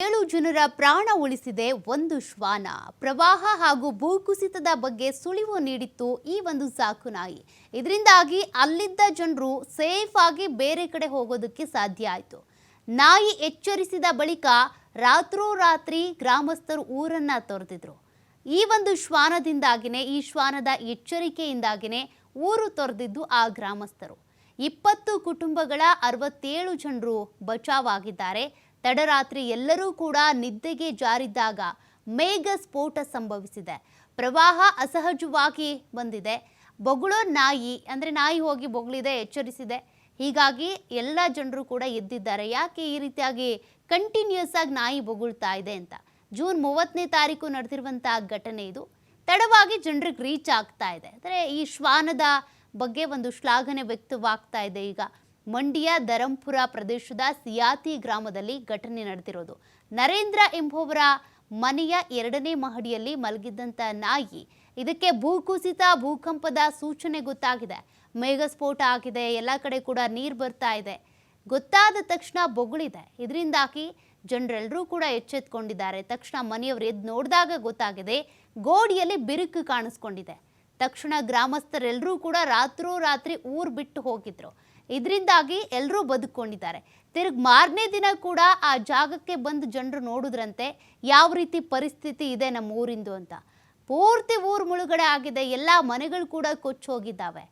ಏಳು ಜನರ ಪ್ರಾಣ ಉಳಿಸಿದೆ ಒಂದು ಶ್ವಾನ. ಪ್ರವಾಹ ಹಾಗೂ ಭೂಕುಸಿತದ ಬಗ್ಗೆ ಸುಳಿವು ನೀಡಿತ್ತು ಈ ಒಂದು ಸಾಕು ನಾಯಿ. ಇದರಿಂದಾಗಿ ಅಲ್ಲಿದ್ದ ಜನರು ಸೇಫ್ ಆಗಿ ಬೇರೆ ಕಡೆ ಹೋಗೋದಕ್ಕೆ ಸಾಧ್ಯ ಆಯಿತು. ನಾಯಿ ಎಚ್ಚರಿಸಿದ ಬಳಿಕ ರಾತ್ರೋರಾತ್ರಿ ಗ್ರಾಮಸ್ಥರು ಊರನ್ನ ತೊರೆದಿದ್ರು. ಈ ಒಂದು ಶ್ವಾನದಿಂದಾಗಿನೇ, ಈ ಶ್ವಾನದ ಎಚ್ಚರಿಕೆಯಿಂದಾಗಿನೇ ಊರು ತೊರೆದಿದ್ದು ಆ ಗ್ರಾಮಸ್ಥರು. ಇಪ್ಪತ್ತು ಕುಟುಂಬಗಳ ಅರವತ್ತೇಳು ಜನರು ಬಚಾವಾಗಿದ್ದಾರೆ ತಡರಾತ್ರಿ ಎಲ್ಲರೂ ಕೂಡ ನಿದ್ದೆಗೆ ಜಾರಿದ್ದಾಗ ಮೇಘ ಸ್ಫೋಟ ಸಂಭವಿಸಿದೆ. ಪ್ರವಾಹ ಅಸಹಜವಾಗಿ ಬಂದಿದೆ. ಬೊಗಳೋ ನಾಯಿ, ಅಂದರೆ ನಾಯಿ ಹೋಗಿ ಬೊಗಳಿದೆ, ಎಚ್ಚರಿಸಿದೆ. ಹೀಗಾಗಿ ಎಲ್ಲ ಜನರು ಕೂಡ ಎದ್ದಿದ್ದಾರೆ. ಯಾಕೆ ಈ ರೀತಿಯಾಗಿ ಕಂಟಿನ್ಯೂಸ್ ಆಗಿ ನಾಯಿ ಬೊಗಳ್ತಾ ಇದೆ ಅಂತ? ಜೂನ್ ಮೂವತ್ತನೇ ತಾರೀಕು ನಡೆದಿರುವಂತಹ ಘಟನೆ ಇದು. ತಡವಾಗಿ ಜನರಿಗೆ ರೀಚ್ ಆಗ್ತಾ ಇದೆ. ಅಂದರೆ ಈ ಶ್ವಾನದ ಬಗ್ಗೆ ಒಂದು ಶ್ಲಾಘನೆ ವ್ಯಕ್ತವಾಗ್ತಾ ಇದೆ ಈಗ. ಮಂಡ್ಯ ಧರಂಪುರ ಪ್ರದೇಶದ ಸಿಯಾತಿ ಗ್ರಾಮದಲ್ಲಿ ಘಟನೆ ನಡೆದಿರೋದು ನರೇಂದ್ರ ಎಂಬುವರ ಮನೆಯ ಎರಡನೇ ಮಹಡಿಯಲ್ಲಿ ಮಲಗಿದ್ದಂತ ನಾಯಿ. ಇದಕ್ಕೆ ಭೂಕುಸಿತ, ಭೂಕಂಪದ ಸೂಚನೆ ಗೊತ್ತಾಗಿದೆ. ಮೇಘಸ್ಫೋಟ ಆಗಿದೆ, ಎಲ್ಲ ಕಡೆ ಕೂಡ ನೀರು ಬರ್ತಾ ಇದೆ. ಗೊತ್ತಾದ ತಕ್ಷಣ ಬೊಗಳಿದೆ. ಇದರಿಂದಾಗಿ ಜನರೆಲ್ಲರೂ ಕೂಡ ಎಚ್ಚೆತ್ಕೊಂಡಿದ್ದಾರೆ. ತಕ್ಷಣ ಮನೆಯವರು ಎದ್ದು ನೋಡಿದಾಗ ಗೊತ್ತಾಗಿದೆ, ಗೋಡಿಯಲ್ಲಿ ಬಿರುಕು ಕಾಣಿಸ್ಕೊಂಡಿದೆ. ತಕ್ಷಣ ಗ್ರಾಮಸ್ಥರೆಲ್ಲರೂ ಕೂಡ ರಾತ್ರೋರಾತ್ರಿ ಊರು ಬಿಟ್ಟು ಹೋಗಿದ್ರು. ಇದರಿಂದಾಗಿ ಎಲ್ಲರೂ ಬದುಕೊಂಡಿದ್ದಾರೆ ತಿರುಗ ಮಾರನೇ ದಿನ ಕೂಡ ಆ ಜಾಗಕ್ಕೆ ಬಂದು ಜನರು ನೋಡಿದ್ರಂತೆ ಯಾವ ರೀತಿ ಪರಿಸ್ಥಿತಿ ಇದೆ ನಮ್ಮ ಊರಿಂದು ಅಂತ. ಪೂರ್ತಿ ಊರು ಮುಳುಗಡೆ ಆಗಿದೆ, ಎಲ್ಲ ಮನೆಗಳು ಕೂಡ ಕೊಚ್ಚಿ ಹೋಗಿದ್ದಾವೆ.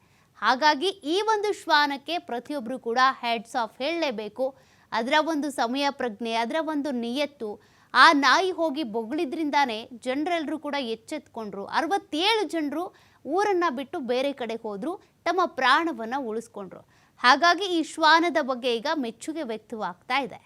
ಹಾಗಾಗಿ ಈ ಒಂದು ಶ್ವಾನಕ್ಕೆ ಪ್ರತಿಯೊಬ್ಬರು ಕೂಡ ಹೆಡ್ಸ್ ಆಫ್ ಹೇಳಲೇಬೇಕು. ಅದರ ಒಂದು ಸಮಯ ಪ್ರಜ್ಞೆ, ಅದರ ಒಂದು ನಿಯತ್ತು, ಆ ನಾಯಿ ಹೋಗಿ ಬೊಗಳಿದ್ರಿಂದಾನೇ ಜನರೆಲ್ಲರೂ ಕೂಡ ಎಚ್ಚೆತ್ಕೊಂಡ್ರು. ಅರವತ್ತೇಳು ಜನರು ಊರನ್ನ ಬಿಟ್ಟು ಬೇರೆ ಕಡೆ ಹೋದ್ರು, ತಮ್ಮ ಪ್ರಾಣವನ್ನ ಉಳಿಸ್ಕೊಂಡ್ರು. ಹಾಗಾಗಿ ಈ ಶ್ವಾನದ ಬಗ್ಗೆ ಈಗ ಮೆಚ್ಚುಗೆ ವ್ಯಕ್ತವಾಗ್ತಾ ಇದೆ.